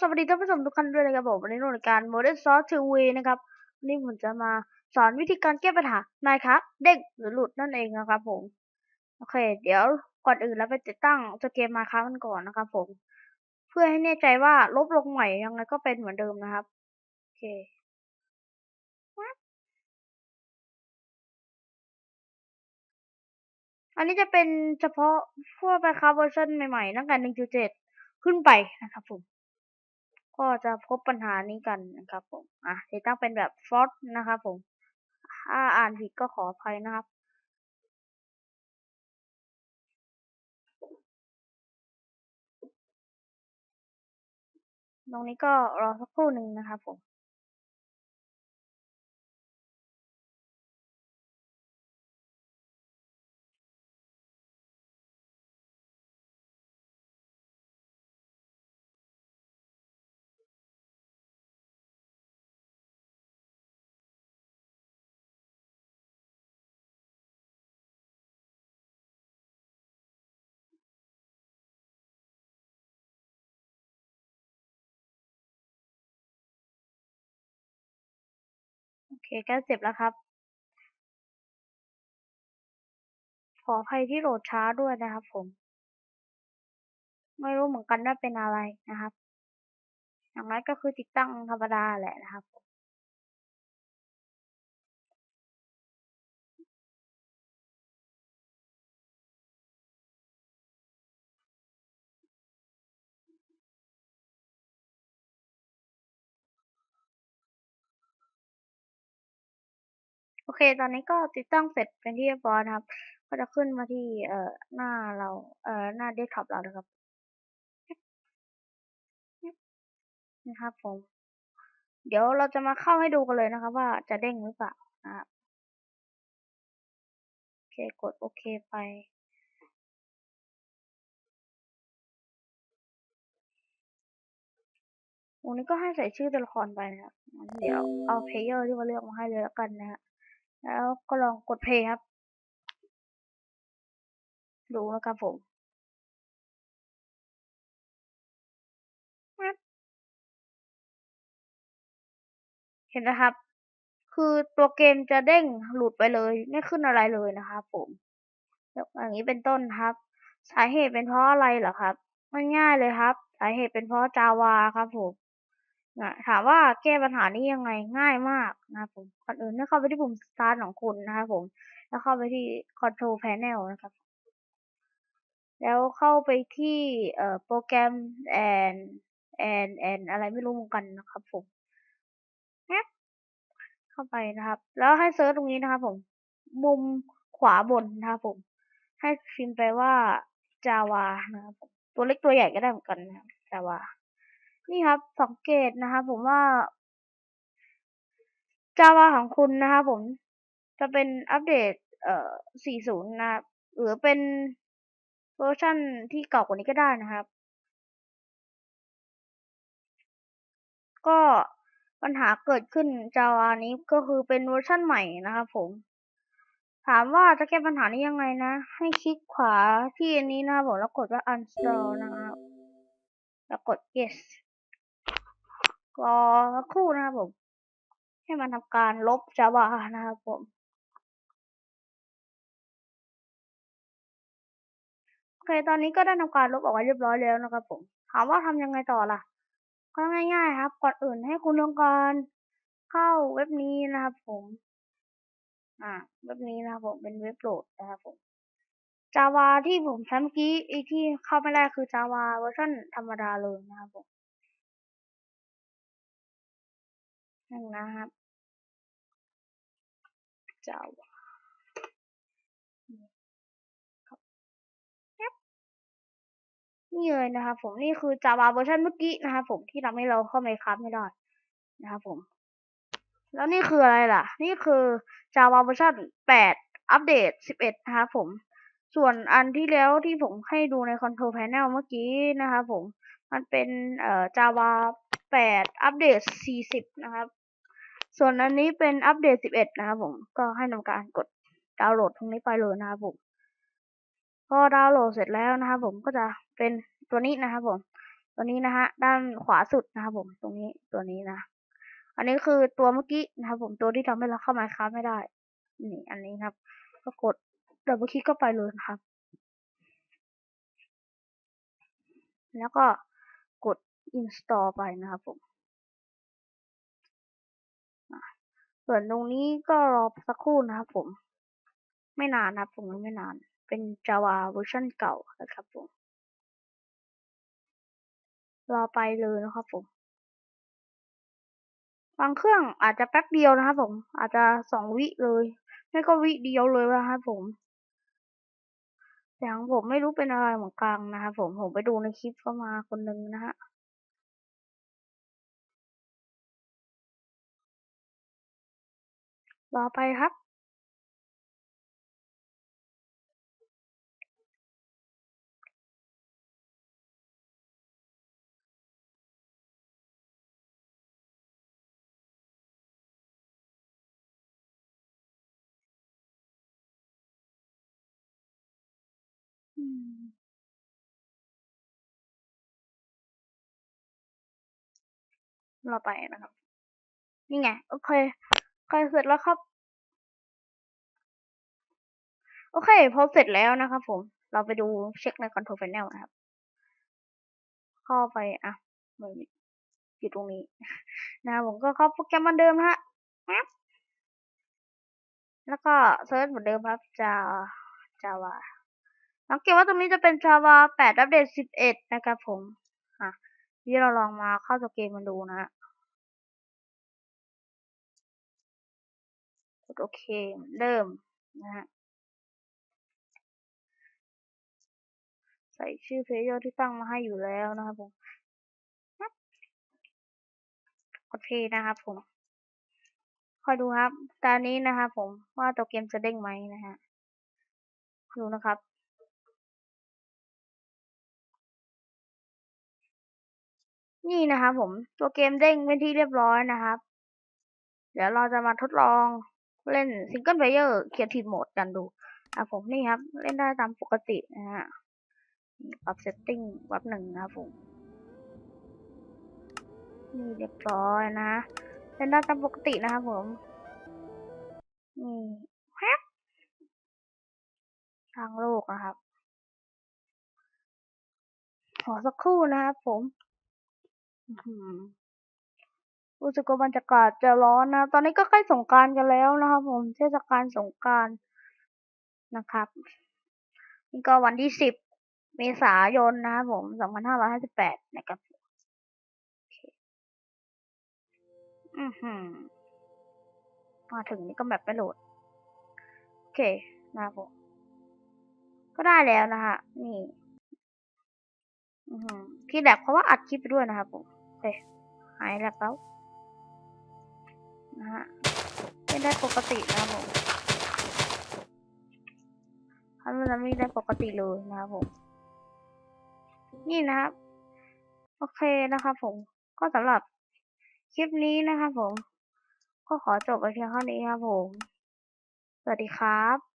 สวัสดีท่านผู้ชมทุกท่านด้วยนะครับผมวันนี้ในรายการ Modern Source TV นะครับวันนี้ผมจะมาสอนวิธีการแก้ปัญหา Minecraft เด้งหรือหลุดนั่นเองนะครับผม โอเค เดี๋ยวก่อนอื่นเราไปติดตั้งตัวเกม Minecraft กันก่อนนะครับผม เพื่อให้แน่ใจว่าลบลงใหม่ยังไงก็เป็นเหมือนเดิมนะครับโอเคอันนี้จะเป็นเฉพาะพวก Minecraft เวอร์ชันใหม่ๆตั้งแต่1.7ขึ้นไปนะครับผม ก็จะพบปัญหานี้กันนะครับผมอะติดตั้งเป็นแบบฟอสนะครับผม ถ้าอ่านผิดก็ขออภัยนะครับตรงนี้ก็รอสักครู่หนึ่งนะครับผม เคแก้เจ็บแล้วครับ ขออภัยที่โหลดช้าด้วยนะครับผม ไม่รู้เหมือนกันว่าเป็นอะไรนะครับ อย่างไรก็คือติดตั้งธรรมดาแหละนะครับ เค ตอนนี้ก็ติดตั้งเสร็จเป็นที่เรียบร้อยนะครับ ก็จะขึ้นมาที่เอ่อหน้าเราเอ่อหน้าเดสก์ท็อปเรานะครับนะครับผม เดี๋ยวเราจะมาเข้าให้ดูกันเลยนะครับ ว่าจะเด้งหรือเปล่านะครับโอเคกดโอเคไปตรงนี้ก็ให้ใส่ชื่อตัวละครไปนะครับ เดี๋ยวเอาเพลเยอร์ที่มาเลือกมาให้เลยแล้วกันนะฮะ แล้วก็ลองกดเพลย์ครับ ดูนะครับผมเห็นนะครับ คือตัวเกมจะเด้งหลุดไปเลย ไม่ขึ้นอะไรเลยนะครับผมอย่างนี้เป็นต้นครับ สาเหตุเป็นเพราะอะไรเหรอครับง่ายเลยครับ สาเหตุเป็นเพราะจาวาครับผม ถามว่าแก้ปัญหานี้ยังไงง่ายมากนะครับผมก่อนอื่นให้เข้าไปที่ปุ่ม Start ของคุณนะครับผม แล้วเข้าไปที่ Control Panel นะครับ แล้วเข้าไปที่เอ่อโปรแกรม and and and อะไรไม่รู้เหมือนกันนะครับผมเข้าไปนะครับ แล้วให้เซิร์ชตรงนี้นะครับผม มุมขวาบนนะครับผม ให้พิมพ์ไปว่า Java นะครับผม ตัวเล็กตัวใหญ่ก็ได้เหมือนกันนะ Java นี่ครับสังเกตนะครับผมว่า Java ของคุณนะครับผมจะเป็นอัปเดตเอ่อ 40 นะครับ หรือเป็นเวอร์ชันที่เก่ากว่านี้ก็ได้นะครับ ก็ปัญหาเกิดขึ้น Java นี้ก็คือเป็นเวอร์ชันใหม่นะครับผม ถามว่าจะแก้ปัญหานี้ยังไงนะ ให้คลิกขวาที่อันนี้นะครับผมแล้วกดว่า uninstall นะครับ แล้วกด yes รอสักครู่นะครับผม ให้มันทำการลบ Java นะครับผม โอเค ตอนนี้ก็ได้ทำการลบออกไปเรียบร้อยแล้วนะครับผม ถามว่าทำยังไงต่อล่ะ ก็ง่ายๆครับ ก่อนอื่นให้คุณลงการเข้าเว็บนี้นะครับผม อ่า เว็บนี้นะครับผม เป็นเว็บโหลดนะครับผม Java ที่ผมใช้เมื่อกี้ไอที่เข้าไม่ได้คือ Java เวอร์ชันธรรมดาเลยนะครับผม นั่นนะครับ Java นี่เลยนะครับผมนี่คือ Java เวอร์ชันเมื่อกี้นะครับผมที่ทำให้เราเข้าไมค์ครับไม่ได้นะครับผม แล้วนี่คืออะไรล่ะ นี่คือ Java เวอร์ชัน8 อัปเดต 11 นะครับผม ส่วนอันที่แล้วที่ผมให้ดูใน Control Panel เมื่อกี้นะครับผม มันเป็นเอ่อ Java 8 อัปเดต 40 นะครับ ส่วนอันนี้เป็นอัปเดต 11 นะครับผม ก็ให้ทำการกดดาวน์โหลดตรงนี้ไปเลยนะครับผม พอดาวน์โหลดเสร็จแล้วนะครับผมก็จะเป็นตัวนี้นะครับผม ตัวนี้นะฮะด้านขวาสุดนะครับผม ตรงนี้ตัวนี้นะ อันนี้คือตัวเมื่อกี้นะครับผมตัวที่ทำให้เราเข้ามาค้าไม่ได้ นี่อันนี้ครับ ก็กดดับเบิลคลิกเข้าไปเลยนะครับ แล้วก็กด install ไปนะครับผม ส่วนตรงนี้ก็รอสักครู่นะครับผม ไม่นานนะครับผมไม่นาน เป็น Java เวอร์ชันเก่านะครับผม รอไปเลยนะครับผมบางเครื่องอาจจะแป๊บเดียวนะครับผม อาจจะสองวิเลย ไม่ก็วิเดียวเลยนะครับผมแต่ของผมไม่รู้เป็นอะไรเหมือนกันนะครับผม ผมไปดูในคลิปเข้ามาคนหนึ่งนะฮะ รอไปครับ อืมรอไปนะครับ นี่ไง โอเค โอเคเสร็จแล้วครับ โอเค พอเสร็จแล้วนะครับผม เราไปดูเช็คใน Control Panel นะครับ เข้าไปอะมันอยู่ตรงนี้ นะผมก็เข้าโปรแกรมเหมือนเดิมฮะแล้วก็เซิร์ชเหมือนเดิมครับ Java Java สังเกตว่าตรงนี้จะเป็น Java 8 อัปเดต 11 นะครับผม อะ นี่เราลองมาเข้าตัวเกมมันดูนะ กดโอเคเหมือนเดิมนะฮะใส่ชื่อเพลเยอที่ตั้งมาให้อยู่แล้วนะครับผมกดเพย์นะครับผม คอยดูครับ ตอนนี้นะครับผมว่าตัวเกมจะเด้งไหมนะฮะ ดูนะครับนี่นะครับผมตัวเกมเด้งเป็นที่เรียบร้อยนะครับ เดี๋ยวเราจะมาทดลอง เล่นซิงเกิลเพลเยอร์เคียร์ทีมโหมดกันดูอะผมนี่ครับ เล่นได้ตามปกตินะฮะปรับเซตติ้งวับหนึ่งนะครับผมนี่เรียบร้อยนะ เล่นได้ตามปกตินะครับผมนี่แฮปทางโลกนะครับขอสักครู่นะครับผม รู้สึกว่าบรรยากาศจะร้อนนะ ตอนนี้ก็ใกล้สงการกันแล้วนะครับ ผม เทศกาลสงการนะครับ นี่ก็วันที่สิบเมษายนนะครับผมสองพันห้าร้อยห้าสิบแปดนะครับอือหือมาถึงนี่ก็แบบไม่โหลด โอเคนะครับผม ก็ได้แล้วนะฮะ นี่ อือหือที่แลบเพราะว่าอัดคลิปไปด้วยนะครับผมโอเคหายแลบแล้ว นะฮะไม่ได้ปกตินะครับผมทำมันไม่ได้ปกติเลยนะครับผม นี่นะครับ โอเคนะครับผม ก็สำหรับคลิปนี้นะครับผม ก็ขอจบไปเพียงเท่านี้ครับผม สวัสดีครับ